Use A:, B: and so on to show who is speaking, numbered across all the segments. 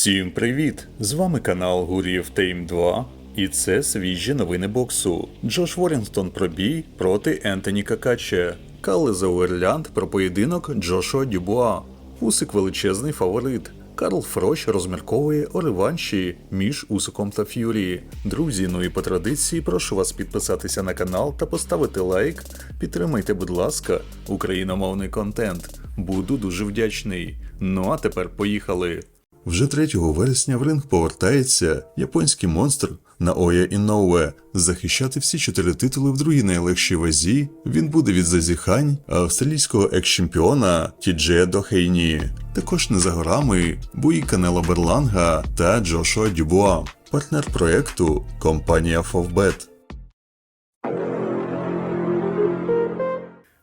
A: Всім привіт! З вами канал Гуріїв Тейм 2, і це свіжі новини боксу. Джош Ворінгтон про бій проти Ентоні Какаче. Калле Зауерлянд про поєдинок Джошуа Дюбуа. Усик величезний фаворит. Карл Фрош розмірковує у реванші між Усиком та Ф'юрі. Друзі, ну і по традиції прошу вас підписатися на канал та поставити лайк. Підтримайте, будь ласка, україномовний контент. Буду дуже вдячний. Ну а тепер поїхали. Вже 3 вересня в ринг повертається японський монстр Наоя Іноуе. Захищати всі чотири титули в другій найлегшій вазі він буде від зазіхань австралійського екс-чемпіона Тіджея Дохейні. Також не за горами бої Канела Берланга та Джошуа Дюбуа. Партнер проекту компанія Фовбет.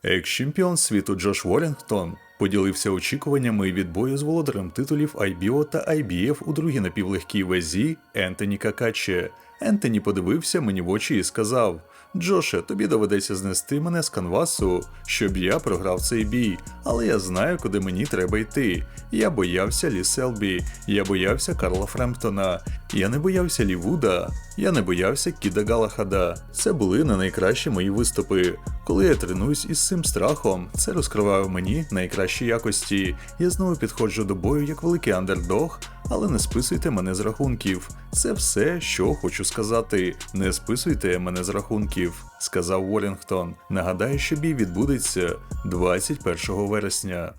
A: Екс-чемпіон світу Джош Ворінгтон поділився очікуваннями від бою з володарем титулів IBO та IBF у другій напівлегкій вазі Ентоні Какаче. Ентоні подивився мені в очі і сказав: Джоше, тобі доведеться знести мене з канвасу, щоб я програв цей бій, але я знаю, куди мені треба йти. Я боявся Лі Селбі, я боявся Карла Фремптона, я не боявся Лі Вуда, я не боявся Кіда Галахада. Це були не найкращі мої виступи. Коли я тренуюсь із цим страхом, це розкриває в мені найкращі якості. Я знову підходжу до бою як великий андердог, але не списуйте мене з рахунків. Це все, що хочу сказати. Не списуйте мене з рахунків, сказав Уорінгтон. Нагадаю, що бій відбудеться 21 вересня.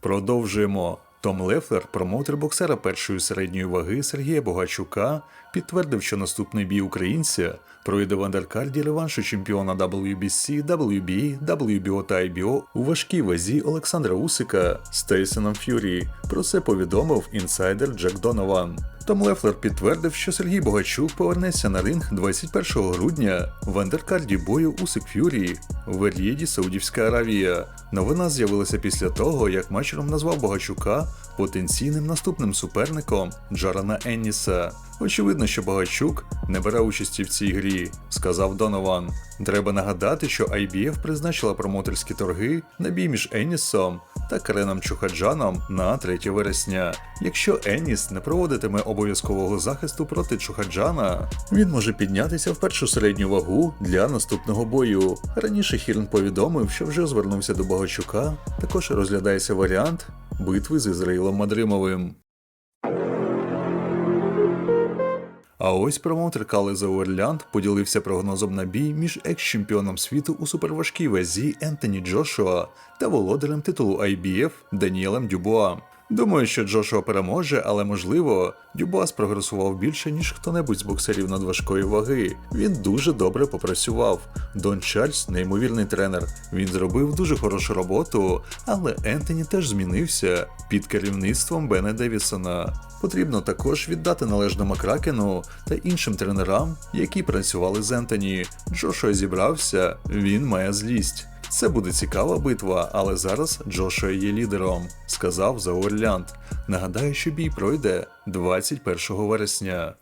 A: Продовжуємо. Том Лефлер, промоутер боксера першої середньої ваги Сергія Богачука, підтвердив, що наступний бій українця пройде в андеркарді реваншу чемпіона WBC, WBA, WBO та IBO у важкій вазі Олександра Усика з Тейсоном Ф'юрі. Про це повідомив інсайдер Джек Донован. Том Лефлер підтвердив, що Сергій Богачук повернеться на ринг 21 грудня в андеркарді бою Усик Ф'юрі в Р'єді, Саудівська Аравія. Новина з'явилася після того, як матчером назвав Богачука потенційним наступним суперником Джарана Енніса. Очевидно, що Богачук не бере участі в цій грі, сказав Донован. Треба нагадати, що IBF призначила промоторські торги на бій між Еннісом та Кареном Чухаджаном на 3 вересня. Якщо Енніс не проводитиме обов'язкового захисту проти Чухаджана, він може піднятися в першу середню вагу для наступного бою. Раніше Хірн повідомив, що вже звернувся до Богачука. Також розглядається варіант битви з Ізраїлом Мадримовим. А ось промоутер Кали Зауерлянд поділився прогнозом на бій між екс-чемпіоном світу у суперважкій вазі Ентоні Джошуа та володарем титулу IBF Даніелем Дюбуа. Думаю, що Джошуа переможе, але можливо, Дюбуа спрогресував більше, ніж хто-небудь з боксерів надважкої ваги. Він дуже добре попрацював. Дон Чарльз неймовірний тренер. Він зробив дуже хорошу роботу, але Ентоні теж змінився під керівництвом Бена Девісона. Потрібно також віддати належне Макракену та іншим тренерам, які працювали з Ентоні. Джошуа зібрався, він має злість. Це буде цікава битва, але зараз Джошуа є лідером, сказав Заурлянд. Нагадаю, що бій пройде 21 вересня.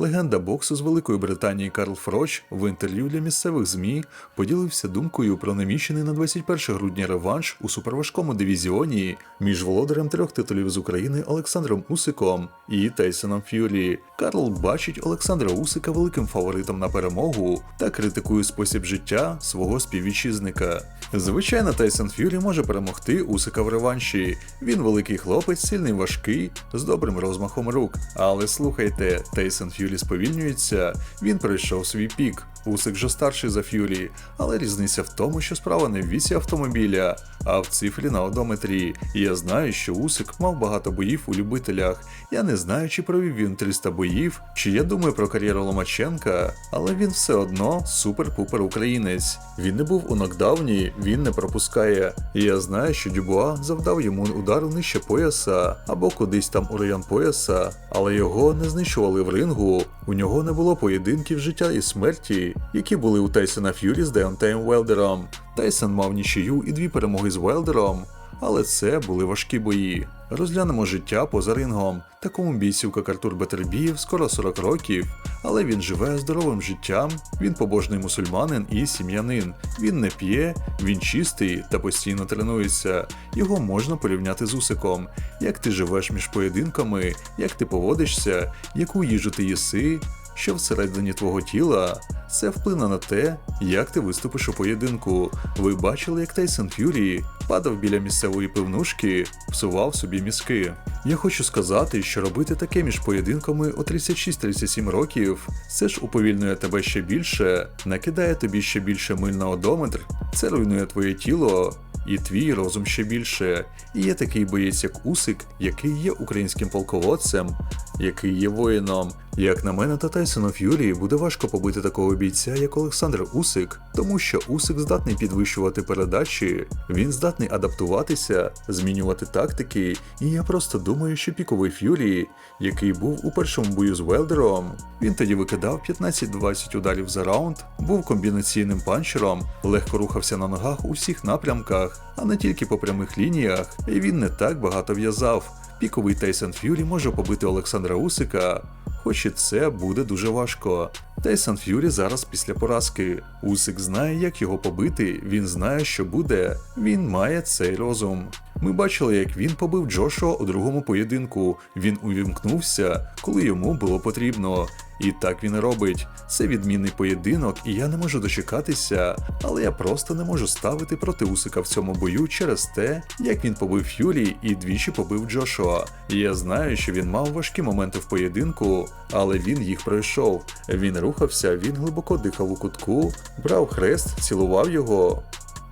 A: Легенда боксу з Великої Британії Карл Фроч в інтерв'ю для місцевих ЗМІ поділився думкою про наміщений на 21 грудня реванш у суперважкому дивізіоні між володарем трьох титулів з України Олександром Усиком і Тейсоном Ф'юрі. Карл бачить Олександра Усика великим фаворитом на перемогу та критикує спосіб життя свого співвітчизника. Звичайно, Тайсон Ф'юрі може перемогти Усика в реванші. Він великий хлопець, сильний важкий, з добрим розмахом рук. Але слухайте, Тайсон Ф'юрі сповільнюється, він пройшов свій пік. Усик же старший за Ф'юрі, але різниця в тому, що справа не в вісі автомобіля, а в цифрі на одометрі. І я знаю, що Усик мав багато боїв у любителях. Я не знаю, чи провів він 300 боїв, чи я думаю про кар'єру Ломаченка, але він все одно супер-пупер українець. Він не був у нокдауні, він не пропускає. І я знаю, що Дюбуа завдав йому удар нижче пояса або кудись там у район пояса, але його не знищували в рингу. У нього не було поєдинків життя і смерті, які були у Тайсона Ф'юрі з Деонтеєм Велдером. Тайсон мав нічию і дві перемоги з Велдером. але це були важкі бої. Розглянемо життя поза рингом. Такому бійцю, як Артур Бетербієв, скоро 40 років, але він живе здоровим життям, він побожний мусульманин і сім'янин. Він не п'є, він чистий та постійно тренується. Його можна порівняти з Усиком. Як ти живеш між поєдинками, як ти поводишся, яку їжу ти їси, що всередині твого тіла, це вплине на те, як ти виступиш у поєдинку. Ви бачили, як Тайсон Ф'юрі падав біля місцевої пивнушки, псував собі мізки. Я хочу сказати, що робити таке між поєдинками у 36-37 років, це ж уповільнює тебе ще більше, накидає тобі ще більше миль на одометр, це руйнує твоє тіло. І твій розум ще більше. І є такий боєць, як Усик, який є українським полководцем, який є воїном. Як на мене та Тайсону Ф'юрі буде важко побити такого бійця, як Олександр Усик, тому що Усик здатний підвищувати передачі, він здатний адаптуватися, змінювати тактики. І я просто думаю, що піковий Ф'юрі, який був у першому бою з Велдером, він тоді викидав 15-20 ударів за раунд, був комбінаційним панчером, легко рухався на ногах у всіх напрямках, а не тільки по прямих лініях, і він не так багато в'язав. Піковий Тайсон Ф'юрі може побити Олександра Усика, хоч і це буде дуже важко. Тайсон Ф'юрі зараз після поразки. Усик знає, як його побити, він знає, що буде, він має цей розум. Ми бачили, як він побив Джошуа у другому поєдинку. Він увімкнувся, коли йому було потрібно. І так він і робить. Це відмінний поєдинок, і я не можу дочекатися, але я просто не можу ставити проти Усика в цьому бою через те, як він побив Ф'юрі і двічі побив Джошуа. Я знаю, що він мав важкі моменти в поєдинку, але він їх пройшов. Він рухався, він глибоко дихав у кутку, брав хрест, цілував його.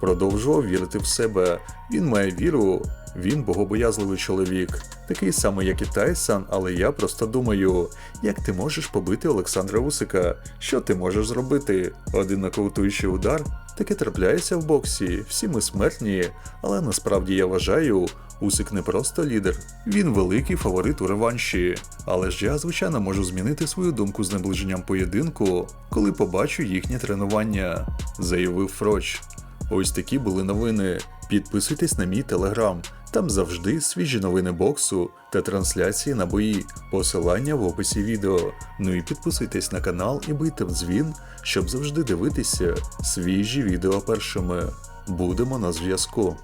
A: Продовжував вірити в себе. Він має віру, він богобоязливий чоловік, такий самий, як і Тайсон, але я просто думаю, як ти можеш побити Олександра Усика? Що ти можеш зробити? Один нокаутуючий удар? Таке трапляється в боксі, всі ми смертні, але насправді я вважаю, Усик не просто лідер, він великий фаворит у реванші. Але ж я, звичайно, можу змінити свою думку з наближенням поєдинку, коли побачу їхнє тренування, заявив Фроч. Ось такі були новини. Підписуйтесь на мій телеграм. Там завжди свіжі новини боксу та трансляції на бої. Посилання в описі відео. Ну і підписуйтесь на канал і бийте в дзвін, щоб завжди дивитися свіжі відео першими. Будемо на зв'язку.